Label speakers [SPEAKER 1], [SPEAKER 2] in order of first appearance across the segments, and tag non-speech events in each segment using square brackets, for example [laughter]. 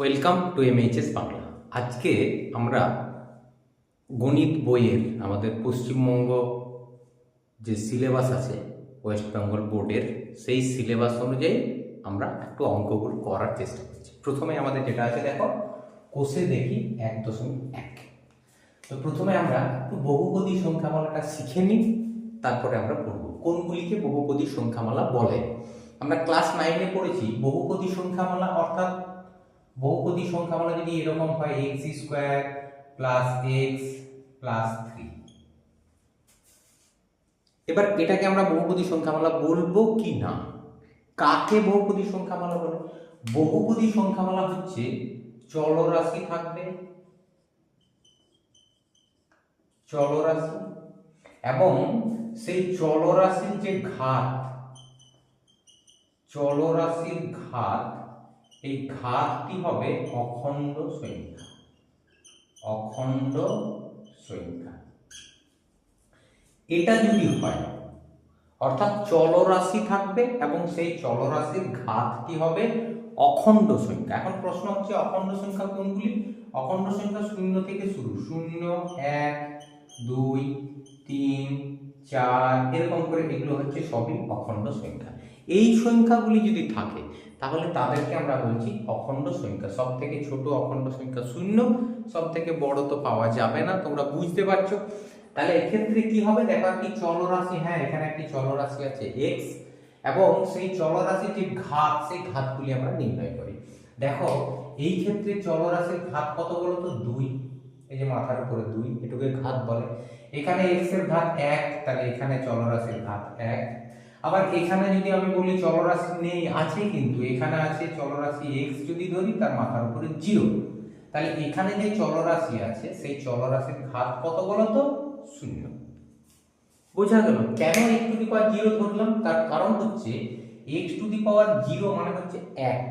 [SPEAKER 1] Welcome to এমএইচএস Bangla আজকে আমরা গণিত বইয়ের, আমাদের পশ্চিমবঙ্গ যে সিলেবাস আছে ওয়েস্ট বেঙ্গল বোর্ডের সেই সিলেবাস অনুযায়ী আমরা একটু অঙ্কগুলো করার চেষ্টা করছি। প্রথমে আমাদের যেটা আছে, দেখো, কোষে দেখি এক দশমিক এক। তো প্রথমে আমরা একটু বহুপদী সংখ্যামালাটা শিখে নিই, তারপরে আমরা পড়ব। কোনগুলিকে বহুপদী সংখ্যামালা বলে? আমরা ক্লাস নাইনে পড়েছি, বহুপদী সংখ্যামালা অর্থাৎ বহুপদী সংখ্যামালা যদি এরকম হয় x square plus x plus three এবার এটাকে আমরা বহুপদী সংখ্যামালা বলব কি না? কাকে বহুপদী সংখ্যামালা বলে বহুপদী সংখ্যামালা হচ্ছে চলরাশি থাকবে। চলরাশি। এবং সেই চলরাশির যে ঘাত, চলরাশির ঘাত এই ঘাতটি হবে অখণ্ড সংখ্যা। অখণ্ড সংখ্যা। এটা যদি হয়, অর্থাৎ চলরাশি থাকবে এবং সেই চলরাশির ঘাতটি হবে অখণ্ড সংখ্যা। এখন প্রশ্ন হচ্ছে, অখণ্ড সংখ্যা কোনগুলি? অখণ্ড সংখ্যা শূন্য থেকে শুরু। শূন্য, এক, দুই, তিন, চার, এরকম করে এগুলো হচ্ছে সবই অখণ্ড সংখ্যা। এই সংখ্যাগুলি যদি থাকে তাহলে তাদেরকে আমরা বলছি অখণ্ড সংখ্যা। সব থেকে ছোট অখণ্ড সংখ্যা শূন্য সব থেকে বড় তো পাওয়া যাবে না, তোমরা বুঝতে পারছ। তাহলে এক্ষেত্রে কি হবে? দেখো একটি চলরাশি হ্যাঁ এখানে একটি চলরাশি আছে এক্স এবং সেই চলরাশির যে ঘাত, সেই ঘাতগুলি আমরা নির্ণয় করি। দেখো, এই ক্ষেত্রে চলরাশির ঘাত কত বলো তো? দুই। এই যে মাথার উপরে দুই এটুকে ঘাত বলে। এখানে এক্সের ঘাত এক, তাহলে এখানে চলরাশির ঘাত এক। আবার এখানে যদি আমি বলি চলরাশি নেই, আছে কিন্তু। এখানে আছে চলরাশি এক্স যদি ধরি, তার মাথার উপরে জিরো তাহলে এখানে যে চলরাশি আছে, সেই চলরাশির ঘাত কত বলতো? শূন্য। বোঝা গেল? কেন x to the power zero ধরলাম? তার কারণ হচ্ছে x to the power zero মানে হচ্ছে এক।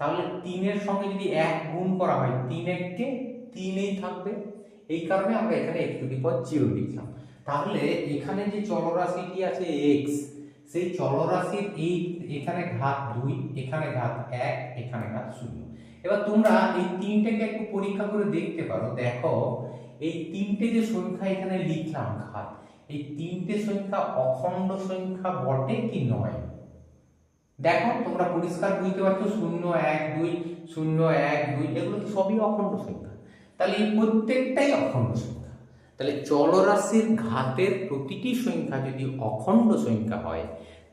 [SPEAKER 1] তাহলে তিনের সঙ্গে যদি এক গুণ করা হয়, তিন এককে তিনেই থাকবে। এই কারণে আমরা এখানে x to the power zero লিখলাম। তাহলে এখানে যে চলরাশিটি আছে এক্স সেই চলরাশির এই, এখানে ঘাত দুই, এখানে ঘাত এক, এখানে ঘাত শূন্য। এবার তোমরা এই তিনটাকে একটু পরীক্ষা করে দেখতে পারো। দেখো, এই তিনটে যে সংখ্যা এখানে লিখলাম, ঘাত, এই তিনটে সংখ্যা অখণ্ড সংখ্যা বটে কি নয়? দেখো, তোমরা পরিষ্কার বুঝতে পারছ, শূন্য, এক, দুই, শূন্য, এক, দুই, এগুলো সবই অখণ্ড সংখ্যা। তাহলে এই প্রত্যেকটাই অখণ্ড সংখ্যা। তাহলে চলরাশির ঘাতের প্রতিটি সংখ্যা যদি অখণ্ড সংখ্যা হয়,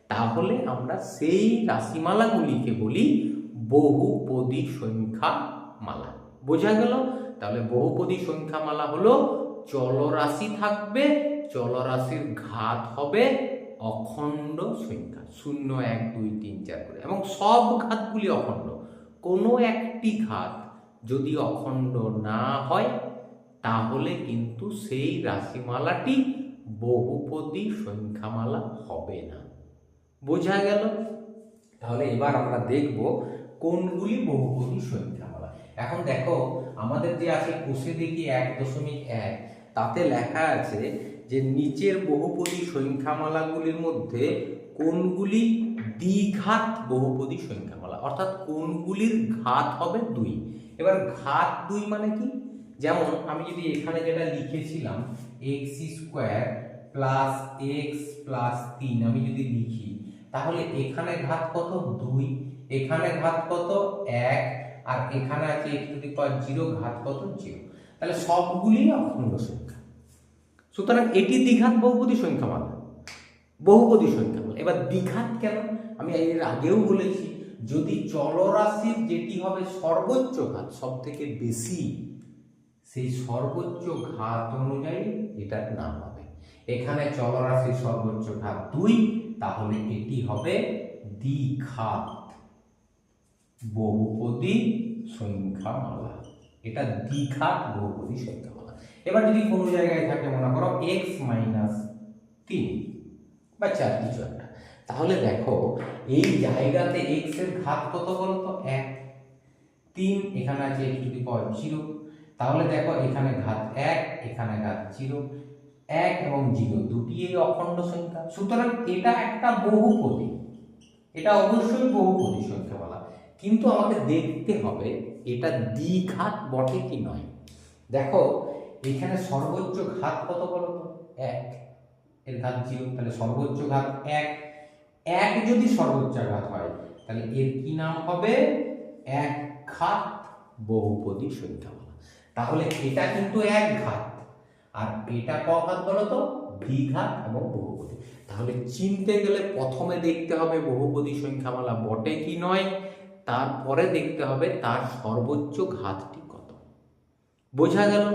[SPEAKER 1] তাহলে আমরা সেই রাশিমালাগুলিকে বলি বহুপদী সংখ্যা মালা। বোঝা গেল? তাহলে বহুপদী সংখ্যা মালা হলো চলরাশি থাকবে, চলরাশির ঘাত হবে অখণ্ড সংখ্যা। শূন্য, এক, দুই, তিন, চার করে এবং সব ঘাতগুলি অখণ্ড। কোনো একটি ঘাত যদি অখণ্ড না হয় তাহলে কিন্তু সেই রাশিমালাটি বহুপদী সংখ্যামালা হবে না। বোঝা গেল? তাহলে এবার আমরা দেখব কোনগুলি বহুপদী সংখ্যামালা। এখন দেখো, আমাদের যে আছে কোষে দেখি এক দশমিক এক, তাতে লেখা আছে যে নিচের বহুপদী সংখ্যামালাগুলির মধ্যে কোনগুলি দ্বিঘাত বহুপদী সংখ্যামালা, অর্থাৎ কোনগুলির ঘাত হবে দুই। এবার ঘাত দুই মানে কি? যেমন আমি যদি এখানে যেটা লিখেছিলাম x square plus x plus তিন, আমি যদি লিখি, তাহলে এখানে ঘাত কত? দুই। এখানে ঘাত কত? এক। আর এখানে আছে x to the power zero ঘাত কত? জিরো তাহলে সবগুলি অখণ্ড সংখ্যা। সুতরাং এটি দ্বিঘাত বহুপদী সংখ্যা মালা বহুপদী সংখ্যা মালা এবার দ্বিঘাত কেন? আমি এর আগেও বলেছি, যদি চলরাশির যেটি হবে সর্বোচ্চ ঘাত সব থেকে বেশি সেই সর্বোচ্চ ঘাত অনুযায়ী এটার নাম হবে। এখানে চলরাশির সর্বোচ্চ ঘাত দুই, তাহলে এটি হবে দ্বিঘাত বহুপদী সংখ্যামালা। এটা দ্বিঘাত বহুপদী সংখ্যামালা। এবার যদি কোনো জায়গায় থাকে, মনে করো এক্স মাইনাস তিন বা চার, কিছু একটা। তাহলে দেখো, এই জায়গাতে এক্সের ঘাত কত বলতো? এক। তিন, এখানে আছে এক্স টু দি জিরো তাহলে দেখো এখানে ঘাত এক, এখানে ঘাত জিরো। এক এবং জিরো দুটি এই অখণ্ড সংখ্যা। সুতরাং এটা একটা বহুপদী। এটা অবশ্যই বহুপদী সংখ্যা বলা। কিন্তু আমাকে দেখতে হবে এটা দ্বিঘাত বটে কি নয়। দেখো, এখানে সর্বোচ্চ ঘাত কত বলো তো? এক। এর ঘাত জিরো। তাহলে সর্বোচ্চ ঘাত এক। এক যদি সর্বোচ্চ ঘাত হয়, তাহলে এর কি নাম হবে? এক ঘাত বহুপদী সংখ্যামালা তাহলে এটা কিন্তু এক ঘাত। আর এটা ক ঘাত বলো তো দ্বিঘাত এবং বহুপদী। তাহলে চিনতে গেলে প্রথমে দেখতে হবে বহুপদী সংখ্যামালা বটে কি নয়, তারপরে দেখতে হবে তার সর্বোচ্চ ঘাতটি কত। বোঝা গেল?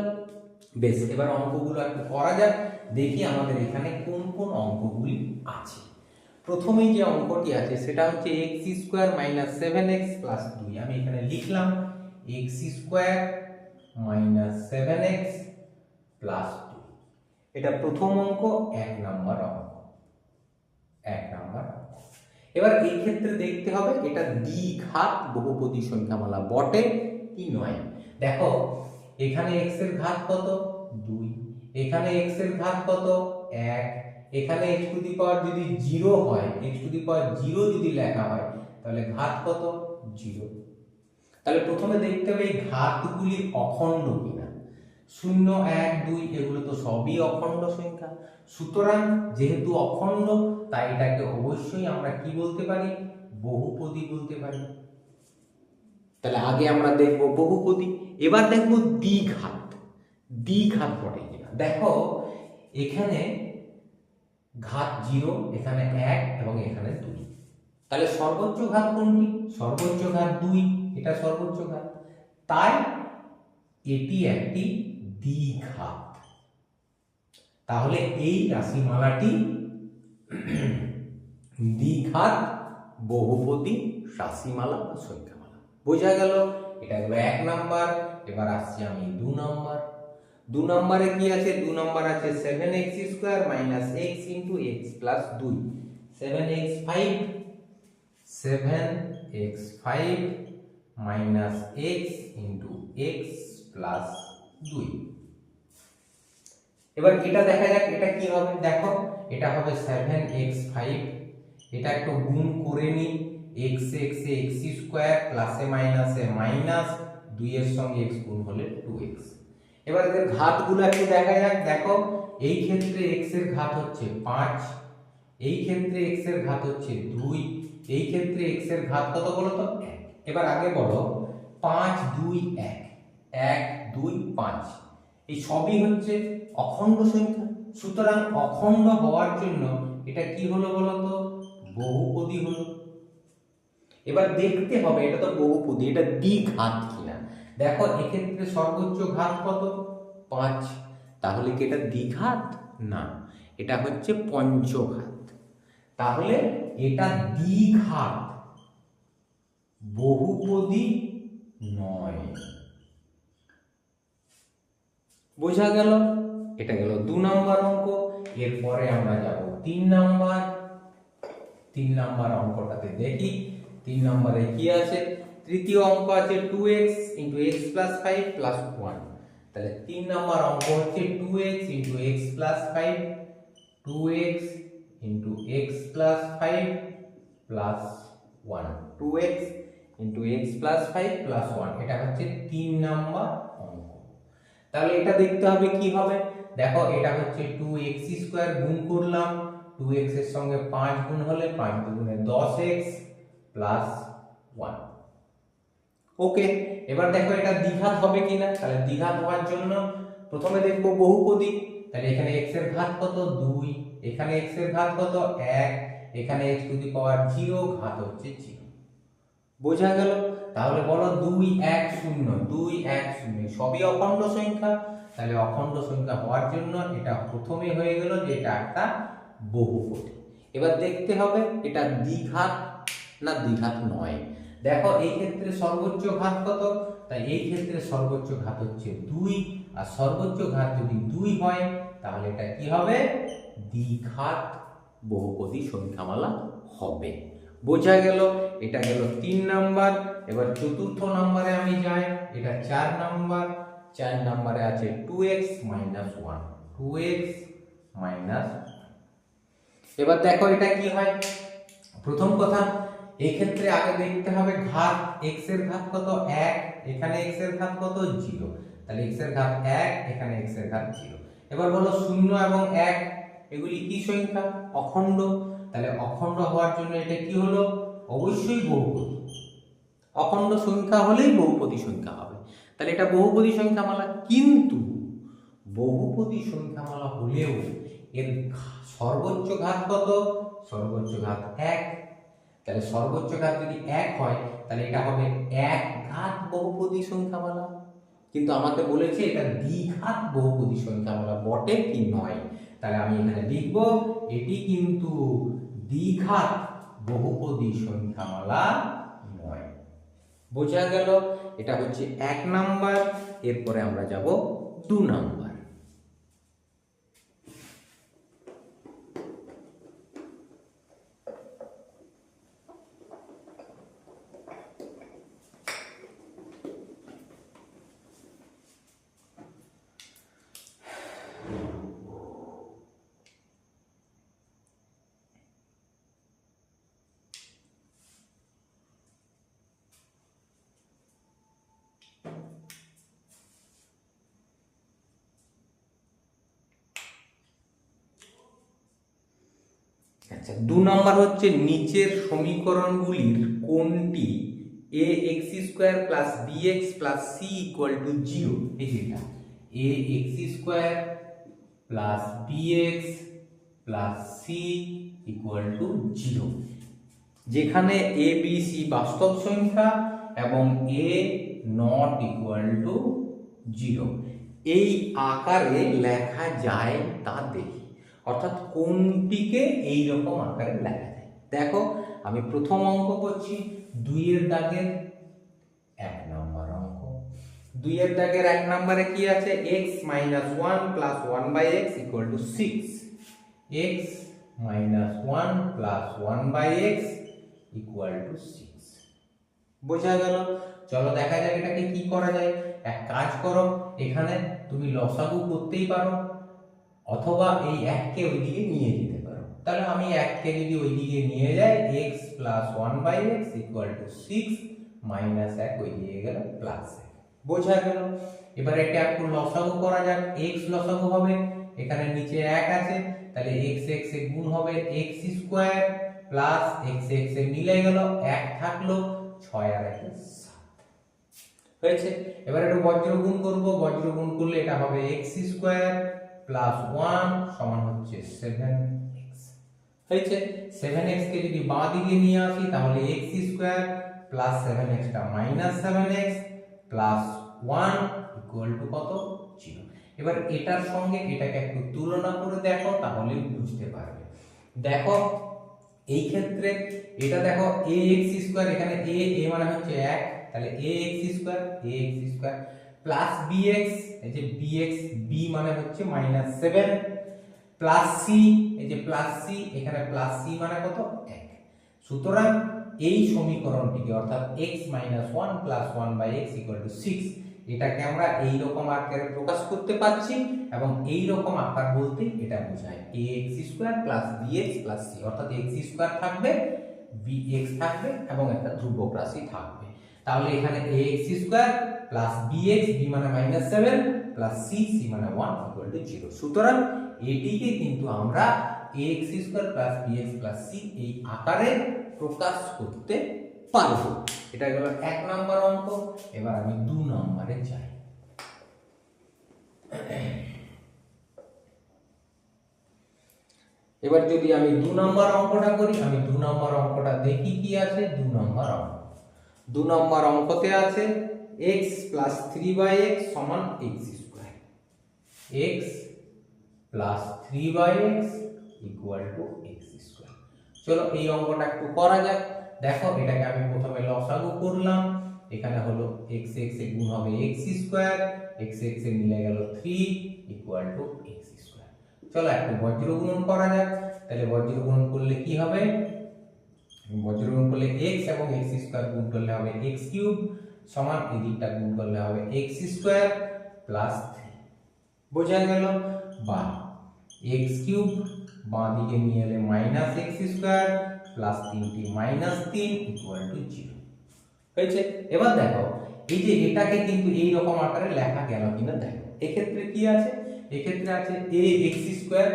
[SPEAKER 1] বেশ, এবার অঙ্কগুলো একটু করা যাক, দেখি আমাদের এখানে কোন কোন অঙ্কগুলি আছে। প্রথমেই যে অঙ্কটি আছে, সেটা হচ্ছে x square minus seven x plus দুই। আমি এখানে লিখলাম, x square minus seven x plus two এটা প্রথম অঙ্ক, এক নাম্বার অঙ্ক। এক নাম্বার এবার এই ক্ষেত্রে দেখতে হবে, এটা দ্বিঘাত বহুপদী সংখ্যামালা বটে, কি নয়? দেখো, এখানে এক্সের ঘাত কত? দুই। এখানে এক্সের ঘাত কত? এক। এখানে এক্স টু দি পাওয়ার যদি জিরো হয় x to the power zero যদি লেখা হয়, তাহলে ঘাত কত? জিরো তাহলে প্রথমে দেখতে হবে এই ঘাতগুলি অখণ্ড কিনা। শূন্য, এক, দুই, এগুলো তো সবই অখণ্ড সংখ্যা। সুতরাং যেহেতু অখণ্ড, তাই এটাকে অবশ্যই আমরা কি বলতে পারি? বহুপদী বলতে পারি। তাহলে আগে আমরা দেখব বহুপদী। এবার দেখব দ্বিঘাত। দ্বিঘাত বটে কিনা। দেখো, এখানে ঘাত জিরো, এখানে এক এবং এখানে দুই। তাহলে সর্বোচ্চ ঘাত কোনটি? সর্বোচ্চ ঘাত দুই। এটা সর্বোচ্চ ঘাত। তাই এটি একটি দ্বিঘাত। তাহলে এই রাশিমালাটি [clears throat] দ্বিঘাত বহুপতি রাশিমালা বা সংখ্যামালা। বোঝা গেল? এটা হলো এক নাম্বার, এবার আসছি আমি দু নাম্বার। দু নম্বরে কি আছে? দু নম্বর আছে seven x square minus x into x plus দুই seven x five seven x five minus x into x plus দুই। এবার এটা দেখা যাক, এটা কি হবে? দেখো, এটা হবে সেভেন এক্স ফাইভ এটা একটু গুণ করে নি। এক্স এক্স এক্স স্কোয়ার প্লাসে মাইনাসে মাইনাস দুইয়ের সঙ্গে এক্স গুণ হলে টু এক্স এবার এদের ঘাতগুলো একটু দেখা যাক, দেখো, এই ক্ষেত্রে এক্সের ঘাত হচ্ছে পাঁচ, এই ক্ষেত্রে এক্সের ঘাত হচ্ছে দুই, এই ক্ষেত্রে এক্সের ঘাত কত বলো তো এবার আগে বলো, পাঁচ, দুই, এক। এক, দুই, পাঁচ। এই সবই হচ্ছে অখণ্ড সংখ্যা। সুতরাং অখণ্ড হওয়ার জন্য এটা কি হলো বলো তো বহুপদী হলো। এবার দেখতে হবে, এটা তো বহুপদী, এটা দ্বিঘাত কিনা। দেখো, এক্ষেত্রে সর্বোচ্চ ঘাত কত? পাঁচ। তাহলে কি এটা দ্বিঘাত? না, এটা হচ্ছে পঞ্চঘাত। তাহলে এটা দ্বিঘাত। বহুপদী নয়। বোঝা গেল? এটা গেল দু নম্বর অঙ্ক। এরপরে আমরা যাব তিন নাম্বার। তিন নাম্বার অঙ্কটাতে দেখি। তিন নম্বরে কি আছে? তৃতীয় অঙ্ক আছে two x into x plus five plus one তাহলে তিন নাম্বার অঙ্ক হচ্ছে two x into x plus five two x into x plus five plus one two x into x plus five plus one এটা হচ্ছে তিন নম্বর অঙ্ক। তাহলে এটা দেখতে হবে কি হবে? দেখো, এটা হচ্ছে টু এক্স স্কোয়ার গুণ করলাম টু এক্সের সঙ্গে পাঁচ গুণ হলে পাঁচ দুগুণে দশ এক্স প্লাস ওয়ান ওকে এবার দেখো এটা দ্বিঘাত হবে কিনা? তাহলে দ্বিঘাত হওয়ার জন্য প্রথমে দেখব বহুপদী। তাহলে এখানে এক্সের ঘাত কত? দুই। এখানে এক্সের ঘাত কত? এক। এখানে x to the power zero, ঘাত হচ্ছে জিরো। বোঝা গেল? তাহলে বলো দুই এক শূন্য, দুই এক শূন্য সবই অখণ্ড সংখ্যা? তাহলে অখণ্ড সংখ্যা হওয়ার জন্য এটা প্রথমে হয়ে গেল যে এটা একটা বহুপদী। এবার দেখতে হবে এটা দ্বিঘাত না দ্বিঘাত নয়। দেখো, এই ক্ষেত্রে সর্বোচ্চ ঘাত কত? তাই এই ক্ষেত্রে সর্বোচ্চ ঘাত হচ্ছে দুই। আর সর্বোচ্চ ঘাত যদি দুই হয়, তাহলে এটা কি হবে? দ্বিঘাত বহুপদী সংখ্যামালা হবে। বোঝা গেল, এটা গেল তিন নাম্বার, এবার চতুর্থ নম্বরে আমি যাই, এটা চার নাম্বার, চার নাম্বারে আছে two x minus one two x minus এবার দেখো এটা কি হয়? প্রথম কথা এই ক্ষেত্রে আগে দেখতে হবে ঘাত এক্সের ঘাত কত এক, এখানে x এর ঘাত কত জিরো তাহলে x এর ঘাত এক, এখানে x এর ঘাত জিরো এবার বলো শূন্য এবং এক এগুলি কি সংখ্যা? অখণ্ড। তাহলে অখণ্ড হওয়ার জন্য এটা কি হলো? অবশ্যই বহুপদী। অখণ্ড সংখ্যা হলেই বহুপদী সংখ্যা হবে। তাহলে এটা বহুপদী সংখ্যামালা কিন্তু বহুপদী সংখ্যামালা হলেও এর সর্বোচ্চ ঘাত কত? সর্বোচ্চ ঘাত এক। তাহলে সর্বোচ্চ ঘাত যদি এক হয়, তাহলে এটা হবে এক ঘাত বহুপদী সংখ্যামালা। কিন্তু আমাকে বলেছে এটা দ্বিঘাত বহুপদী সংখ্যামালা বটে কি নয়? তাহলে আমি এখানে লিখব, এটি কিন্তু দ্বিঘাত বহুপদী সংখ্যামালা নয়। বোঝা গেল? এটা হচ্ছে এক নাম্বার, এরপরে আমরা যাব দু নাম্বার। আচ্ছা দু নম্বর হচ্ছে নিচের সমীকরণগুলির কোনটি? A x square plus b x plus c equal to zero এই যেটা a x square plus b x plus c equal to zero যেখানে এ বি সি বাস্তব সংখ্যা এবং a not equal to zero এই আকারে লেখা যায় তা দেখি। অর্থাৎ কোনটিকে এই রকম আকারে লেখা যায়। দেখো, আমি প্রথম অঙ্ক করছি, দুইয়ের দাগের এক নম্বর অঙ্ক। দুইয়ের দাগের এক নম্বরে কি আছে? X minus one plus one by x equal to six x minus one plus one by x equal to six বোঝা গেল? চলো দেখা যাক এটাকে কি করা যায়। এক কাজ করো, এখানে তুমি লসাগু করতেই পারো। অথবা এই এককে ওইদিকে নিয়ে যেতে পারো। তাহলে আমি এককে যদি ওইদিকে নিয়ে যাই x plus one by x equal to six minus এক ওইদিকে গেল প্লাস এক। বোঝা গেল? এবার এটা একটু লসাগু করা যাক। এক্স লসাগু হবে, এখানে নিচে এক আছে, তাহলে এক্স এক্স এ গুণ হবে x square plus x x এ মিলে গেল এক থাকল ছয় আর এক হয়েছে? এবার একটু বজ্র গুণ করব। বজ্র গুণ করলে এটা হবে এক্স স্কোয়ার প্লাস ওয়ান সমান হচ্ছে সেভেন হয়েছে? সেভেন এক্স কে যদি বাঁ দিকে নিয়ে আসি, তাহলে x square plus seven extra minus seven x plus one equal to কত? জিরো এবার এটার সঙ্গে এটাকে একটু তুলনা করে দেখো, তাহলে বুঝতে পারবে। দেখো, এই ক্ষেত্রে এটা দেখো এ এক্স স্কোয়ার এখানে এ এ মানে হচ্ছে এক, তাহলে a x square a x square plus x এই যে এক্স বি মানে হচ্ছে মাইনাস সেভেন প্লাস সি এই যে প্লাস সি এখানে প্লাস সি মানে কত? এক। সুতরাং এই সমীকরণটিকে অর্থাৎ x minus one plus one by x equal to six এটাকে আমরা এই রকম আকারে প্রকাশ করতে পারছি এবং এই রকম আকার বলতে এটা বোঝায়। A x square plus b plus c অর্থাৎ এক্স স্কোয়ার থাকবে বি এক্স থাকবে এবং একটা ধ্রুবক রাশি থাকবে। তাহলে এখানে a x square plus b x b মানে minus seven plus c c মানে ওয়ান ইকুয়াল টু জিরো সুতরাং এটিকে কিন্তু আমরা a x square plus b plus c এই আকারে প্রকাশ করতে পারব। এটা গেল এক নম্বর অঙ্ক, এবার আমি দু নম্বরে যাই। এবার যদি আমি দু নম্বর অঙ্কটা করি, আমি দু নম্বর অঙ্কটা দেখি কি আছে? দু নম্বর অঙ্ক। দু নম্বর অঙ্কতে আছে x plus three by x সমান x square x plus three by x equal to x square চলো এই অঙ্কটা একটু করা যাক। দেখো, এটাকে আমি প্রথমে লসাগু করলাম। এখানে হলো এক্স এক্স এ গুণ হবে এক্স স্কোয়ার এক্স এক্স এ মিলে গেল থ্রি ইকুয়াল টু এক্স চলো একটু বজ্র গুণন করা যাক। তাহলে বজ্র গুণন করলে কি হবে? বজ্র গুণ করলে এক্স এবং এক্স স্কোয়ার গুণ করলে হবে এক্স কিউব সমান এদিকটা গুণ করলে হবে এক্স স্কোয়ার প্লাস থ্রি বোঝা গেল? বা এক্স কিউব বাঁ দিকে নিয়ে এলে মাইনাস এক্স স্কোয়ার প্লাস তিনটি মাইনাস তিন ইকুয়াল টু জিরো হয়েছে? এবার দেখো, এই যে এটাকে কিন্তু এই রকম আকারে লেখা গেল কিনা দেখো। এক্ষেত্রে কি আছে? এক্ষেত্রে আছে a x square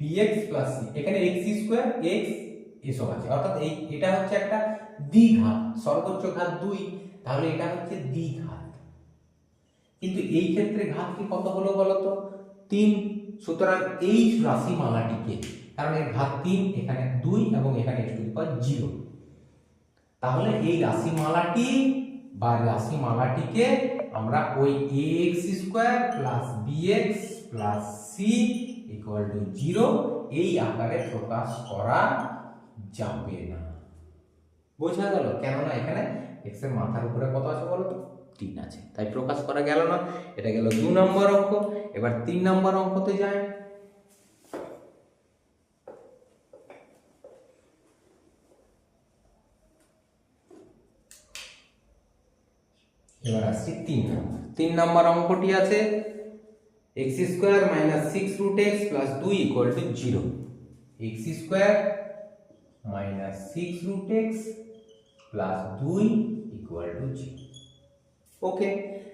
[SPEAKER 1] bx plus c এখানে এক্স স্কোয়ার এক্স এসব আছে অর্থাৎ এই, এটা হচ্ছে একটা দ্বিঘাত, সর্বোচ্চ ঘাত দুই, তাহলে এটা হচ্ছে দ্বিঘাত। কিন্তু এই ক্ষেত্রে ঘাত কি কত হলো বলতো? তিন, সুতরাং এই রাশিমালাটিকে, কারণ এর ঘাত তিন, এখানে দুই এবং এখানে এক্স টু পাওয়ার জিরো তাহলে এই রাশিমালাটি বা রাশিমালাটিকে আমরা ওই a x square plus b x plus c equal to zero এই আকারে প্রকাশ করা যাবে না। বোঝা গেল? কেননা এখানে এক্সের মাথার উপরে কত আছে বলো তো? তিন আছে। তাই প্রকাশ করা গেল না। এটা গেল দু নম্বর অঙ্ক। এবার তিন নম্বর অঙ্কতে যায় এবার আসছি তিন তিন নম্বর অঙ্কটি আছে x square minus six root x plus দুই equal to zero x square minus six root x plus দুই ইকুয়াল টু জিরো ওকে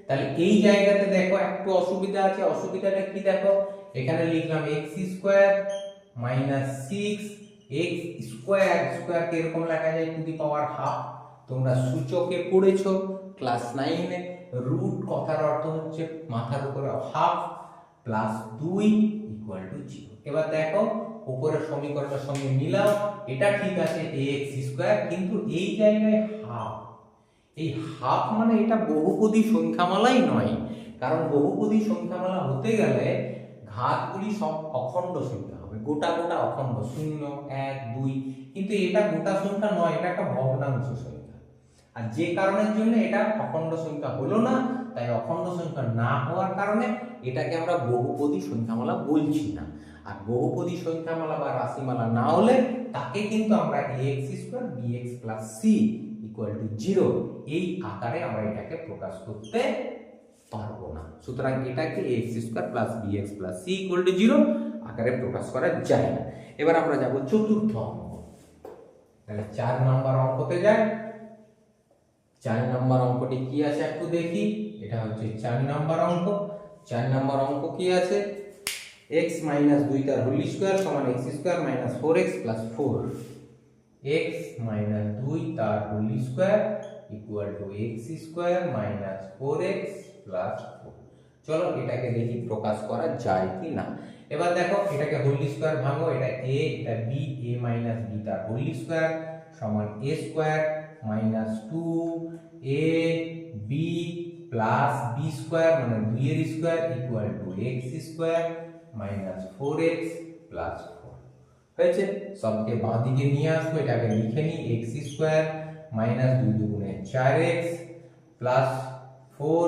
[SPEAKER 1] তাহলে এই জায়গাতে দেখো, একটু অসুবিধা আছে। অসুবিধাটা কি দেখো? এখানে লিখলাম x square minus six x square square কীরকম লেখা যায়, টু দি পাওয়ার হাফ। তোমরা সূচকে পড়েছো। ক্লাস নাইনে রুট কথার অর্থ হচ্ছে মাথার উপরে হাফ প্লাস দুই ইকুয়াল টু জিরো এবার দেখো, উপরের সমীকরণের সঙ্গে মিলাও, এটা ঠিক আছে এ এক্স স্কোয়ার কিন্তু এই জায়গায় হাফ এই হাফ মানে এটা বহুপদী সংখ্যামালাই নয়, কারণ বহুপদী সংখ্যামালা হতে গেলে ঘাতগুলি সব অখণ্ড সংখ্যা হবে। গোটা গোটা অখণ্ড, শূন্য, এক, দুই, কিন্তু এটা গোটা সংখ্যা নয়, এটা একটা ভগ্নাংশ সংখ্যা। আর যে কারণের জন্য এটা অখণ্ড সংখ্যা হলো না, তাই অখণ্ড সংখ্যা না হওয়ার কারণে এটাকে আমরা বহুপদী সংখ্যামালা বলছি না। আর বহুপদী সংখ্যামালা বা রাশিমালা না হলে তাকে কিন্তু আমরা a x square b x plus c equal to zero এই আকারে আমরা এটাকে প্রকাশ করতে পারব না। সুতরাং এটাকে x square plus b x plus c equal to zero আকারে প্রকাশ করা যায় না। এবার আমরা যাব চতুর্থ অঙ্ক। তাহলে চার নম্বর অঙ্কতে যাই। চার নম্বর অঙ্কটি কি আছে একটু দেখি? এটা হচ্ছে চার নম্বর অঙ্ক। চার নম্বর অঙ্ক কি আছে? এক্স মাইনাস দুই তার হোল স্কোয়ার সমান x square minus four x plus four x minus দুই তার whole square equal to x square minus four x plus four চলো এটাকে দেখি প্রকাশ করা যায় কি না এবার দেখো, এটাকে হোল স্কোয়ার ভাঙো। এটা এ এটা বি এ মাইনাস বি তার হোল স্কোয়ার সমান a square minus two a b plus b square মানে দুইয়ের square equal to x square minus four x plus four. হয়েছে? সবকে বাঁ দিকে নিয়ে আসব, এটাকে লিখে নিই এক্স স্কোয়ার মাইনাস দুই দুগুণে চার x plus four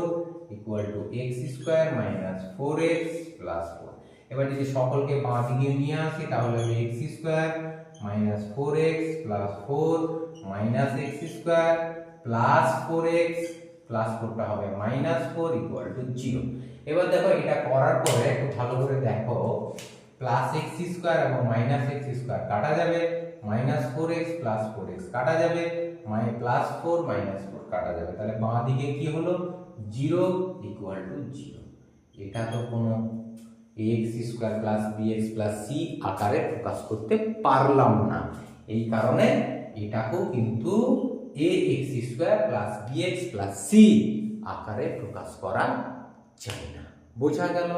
[SPEAKER 1] equal to x square minus four x plus four. এবার যদি সকলকে বাঁ দিকে নিয়ে আসি, তাহলে হবে x square minus four x plus four minus x square plus four x plus ফোরটা হবে minus four equal to zero এবার দেখো এটা করার পরে একটু ভালো করে দেখো প্লাস এক্স স্কোয়ার এবং মাইনাস এক্স স্কোয়ার কাটা যাবে minus four x plus four x কাটা যাবে মাই প্লাস ফোর মাইনাস ফোর কাটা যাবে। তাহলে বাঁ দিকে কি হলো? জিরো ইকুয়াল টু জিরো এটা তো কোনো x square plus b x plus c আকারে প্রকাশ করতে পারলাম না। এই কারণে এটাকেও কিন্তু a x square plus b x plus c আকারে প্রকাশ করা যায় না। বোঝা গেল?